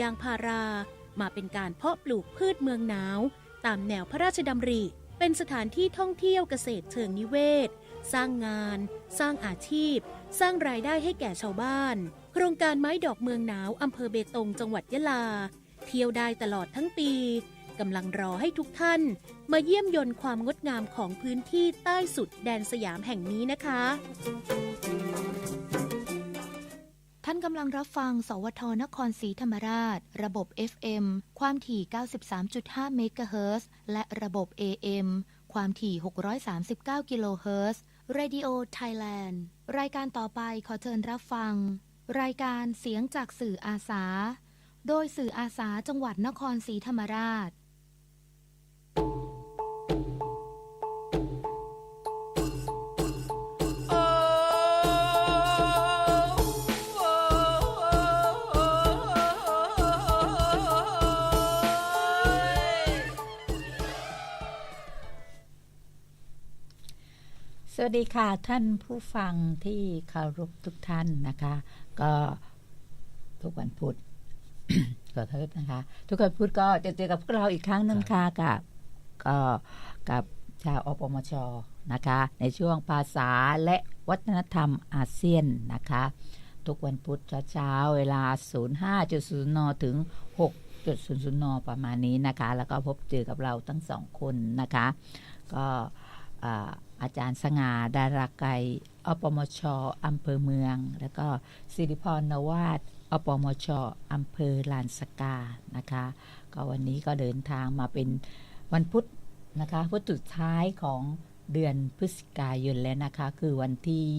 ยางพารา มาเป็นการเพาะปลูกพืชเมืองหนาว ตามแนวพระราชดำริ เป็นสถานที่ท่องเที่ยวเกษตรเชิงนิเวศ สร้างงาน สร้างอาชีพ สร้างรายได้ให้แก่ชาวบ้าน โครงการไม้ดอกเมืองหนาวอำเภอเบตงจังหวัดยะลา เที่ยวได้ตลอดทั้งปีกำลังรอให้ทุกท่าน มาเยี่ยมยนต์ความงดงามของพื้นที่ใต้สุดแดนสยามแห่งนี้นะคะ กำลังรับฟัง สวทนครศรีธรรมราช ระบบ FM ความถี่ 93.5 เมกะเฮิรตซ์และระบบ AM ความถี่ 639 กิโลเฮิรตซ์ Radio Thailand รายการต่อไปขอเชิญรับฟัง รายการเสียงจากสื่ออาสา โดยสื่ออาสาจังหวัดนครศรีธรรมราช สวัสดีค่ะท่านผู้ฟังที่เคารพทุกท่านนะคะ ก็ทุกวันพุธ ขอโทษนะคะ ทุกวันพุธก็จะเจอกับพวกเราอีกครั้งหนึ่งค่ะกับก็กับชาวอปมชนะคะ ในช่วงภาษาและวัฒนธรรมอาเซียนนะคะ ทุกวันพุธเช้าๆเวลา 05.0 น ถึง 6.00 น ประมาณนี้นะคะ แล้วก็พบเจอกับเราทั้งสองคนนะคะ ก็ อาจารย์สง่าดาราไกรอปมชอำเภอเมือง แล้วก็สิริพรนวาดอปมชอำเภอลานสกานะคะ ก็วันนี้ก็เดินทางมาเป็นวันพุธนะคะพุธสุดท้ายของเดือนพฤศจิกายนแล้วนะคะ คือวันที่